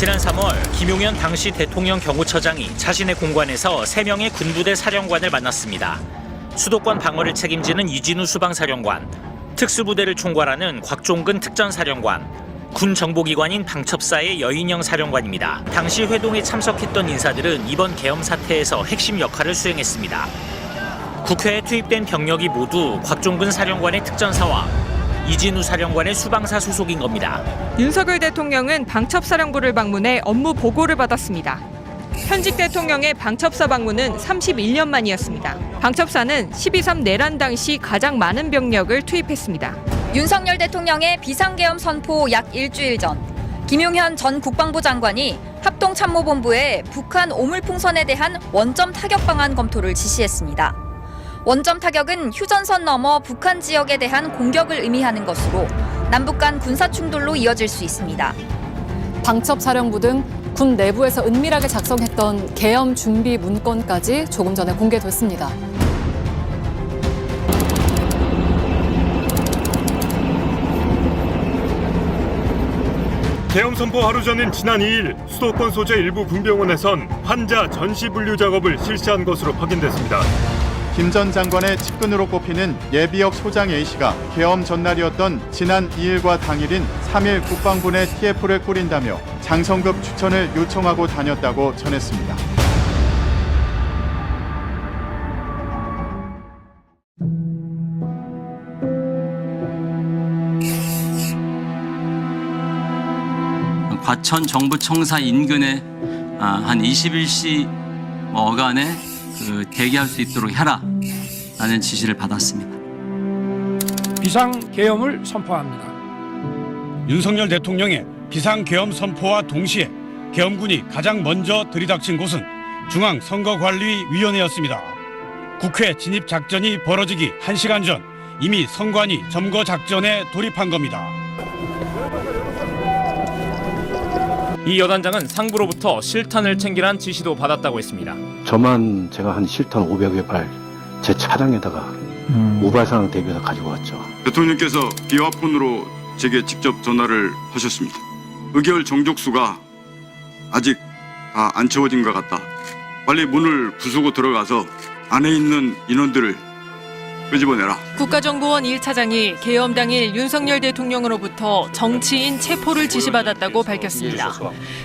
지난 3월 김용현 당시 대통령 경호처장이 자신의 공관에서 3명의 군부대 사령관을 만났습니다. 수도권 방어를 책임지는 이진우 수방사령관, 특수부대를 총괄하는 곽종근 특전사령관, 군 정보기관인 방첩사의 여인영 사령관입니다. 당시 회동에 참석했던 인사들은 이번 계엄 사태에서 핵심 역할을 수행했습니다. 국회에 투입된 병력이 모두 곽종근 사령관의 특전사와 이진우 사령관의 수방사 소속인 겁니다. 윤석열 대통령은 방첩사령부를 방문해 업무 보고를 받았습니다. 현직 대통령의 방첩사 방문은 31년 만이었습니다. 방첩사는 12.3 내란 당시 가장 많은 병력을 투입했습니다. 윤석열 대통령의 비상계엄 선포 약 일주일 전 김용현 전 국방부 장관이 합동참모본부에 북한 오물풍선에 대한 원점 타격 방안 검토를 지시했습니다. 원점 타격은 휴전선 넘어 북한 지역에 대한 공격을 의미하는 것으로 남북 간 군사 충돌로 이어질 수 있습니다. 방첩 사령부 등 군 내부에서 은밀하게 작성했던 계엄 준비 문건까지 조금 전에 공개됐습니다. 계엄 선포 하루 전인 지난 2일 수도권 소재 일부 군병원에선 환자 전시 분류 작업을 실시한 것으로 확인됐습니다. 김 전 장관의 측근으로 꼽히는 예비역 소장 A씨가 계엄 전날이었던 지난 2일과 당일인 3일 국방부 내 TF를 꾸린다며 장성급 추천을 요청하고 다녔다고 전했습니다. 과천 정부청사 인근에 아, 한 21시 어간에 그 대기할 수 있도록 해라 라는 지시를 받았습니다. 비상 계엄을 선포합니다. 윤석열 대통령의 비상 계엄 선포와 동시에 계엄군이 가장 먼저 들이닥친 곳은 중앙 선거관리위원회였습니다. 국회 진입 작전이 벌어지기 1시간 전 이미 선관위 점거 작전에 돌입한 겁니다. 이 여단장은 상부로부터 실탄을 챙기란 지시도 받았다고 했습니다. 저만 제가 한 실탄 500여 발 제 차량에다가 우발 상황 대비해서 가지고 왔죠. 대통령께서 비화폰으로 제게 직접 전화를 하셨습니다. 의결 정족수가 아직 다 안 채워진 것 같다. 빨리 문을 부수고 들어가서 안에 있는 인원들을 끄집어내라. 국가정보원 1차장이 계엄 당일 윤석열 대통령으로부터 정치인 체포를 지시받았다고 밝혔습니다.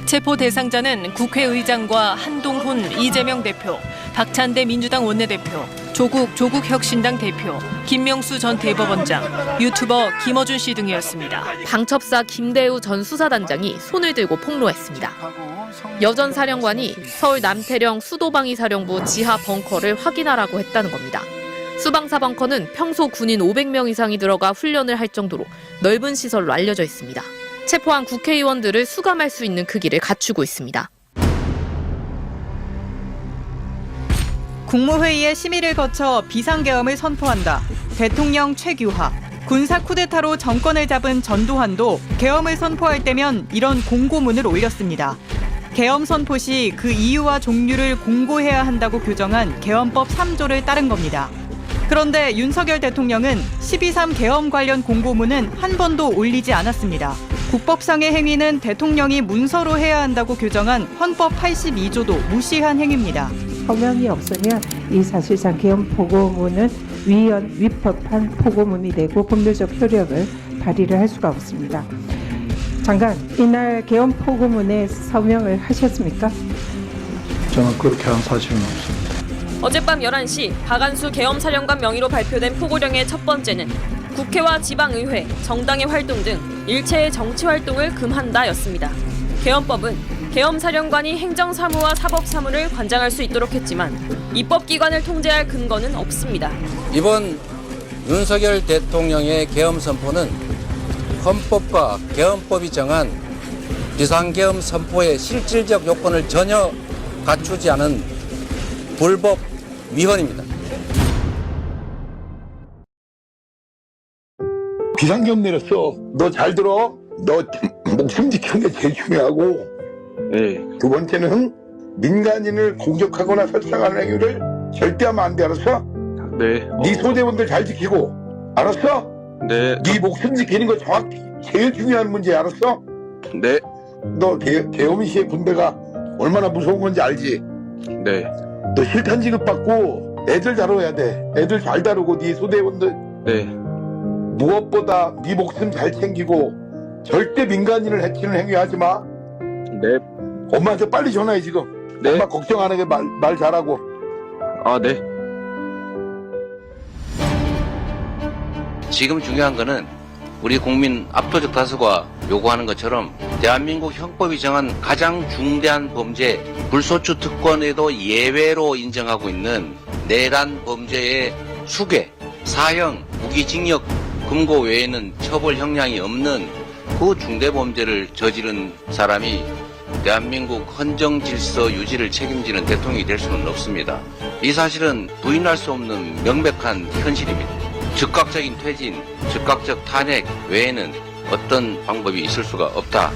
체포 대상자는 국회의장과 한동훈 이재명 대표, 박찬대 민주당 원내대표, 조국 조국혁신당 대표, 김명수 전 대법원장, 유튜버 김어준 씨 등이었습니다. 방첩사 김대우 전 수사단장이 손을 들고 폭로했습니다. 여전 사령관이 서울 남태령 수도방위 사령부 지하 벙커를 확인하라고 했다는 겁니다. 수방사 벙커는 평소 군인 500명 이상이 들어가 훈련을 할 정도로 넓은 시설로 알려져 있습니다. 체포한 국회의원들을 수감할 수 있는 크기를 갖추고 있습니다. 국무회의의 심의를 거쳐 비상계엄을 선포한다. 대통령 최규하. 군사 쿠데타로 정권을 잡은 전두환도 계엄을 선포할 때면 이런 공고문을 올렸습니다. 계엄 선포 시 그 이유와 종류를 공고해야 한다고 규정한 계엄법 3조를 따른 겁니다. 그런데 윤석열 대통령은 12.3 계엄 관련 공고문은 한 번도 올리지 않았습니다. 국법상의 행위는 대통령이 문서로 해야 한다고 규정한 헌법 82조도 무시한 행위입니다. 서명이 없으면 이 사실상 계엄 보고문은 위헌 위법한 보고문이 되고 법률적 효력을 발휘를 할 수가 없습니다. 장관, 이날 계엄 보고문에 서명을 하셨습니까? 저는 그렇게 한 사실은 없습니다. 어젯밤 11시 박안수 계엄사령관 명의로 발표된 포고령의 첫 번째는 국회와 지방의회, 정당의 활동 등 일체의 정치 활동을 금한다였습니다. 계엄법은 계엄사령관이 행정사무와 사법사무를 관장할 수 있도록 했지만 입법기관을 통제할 근거는 없습니다. 이번 윤석열 대통령의 계엄 선포는 헌법과 계엄법이 정한 비상계엄 선포의 실질적 요건을 전혀 갖추지 않은 불법 위헌입니다. 비상계엄 내렸어. 너 잘 들어. 너 목숨 지키는 게 제일 중요하고. 네. 두 번째는 민간인을 공격하거나 설상하는 행위를 절대 하면 안 돼. 알았어? 네. 네 소대원들 잘 지키고. 알았어? 네. 네 목숨 지키는 거 정확히 제일 중요한 문제 알았어? 네. 너 개, 개엄이 씨의 군대가 얼마나 무서운 건지 알지? 네, 너 실탄 지급받고 애들 다뤄야 돼. 애들 잘 다루고 네 소대원들 네, 무엇보다 네 목숨 잘 챙기고 절대 민간인을 해치는 행위 하지 마. 네, 엄마한테 빨리 전화해 지금. 네. 엄마 걱정 안 하게 말, 말 잘하고. 아, 네. 지금 중요한 거는 우리 국민 압도적 다수가 요구하는 것처럼 대한민국 형법이 정한 가장 중대한 범죄 불소추 특권에도 예외로 인정하고 있는 내란 범죄의 수괴, 사형, 무기징역, 금고 외에는 처벌 형량이 없는 그 중대 범죄를 저지른 사람이 대한민국 헌정 질서 유지를 책임지는 대통령이 될 수는 없습니다. 이 사실은 부인할 수 없는 명백한 현실입니다. 즉각적인 퇴진, 즉각적 탄핵 외에는 어떤 방법이 있을 수가 없다.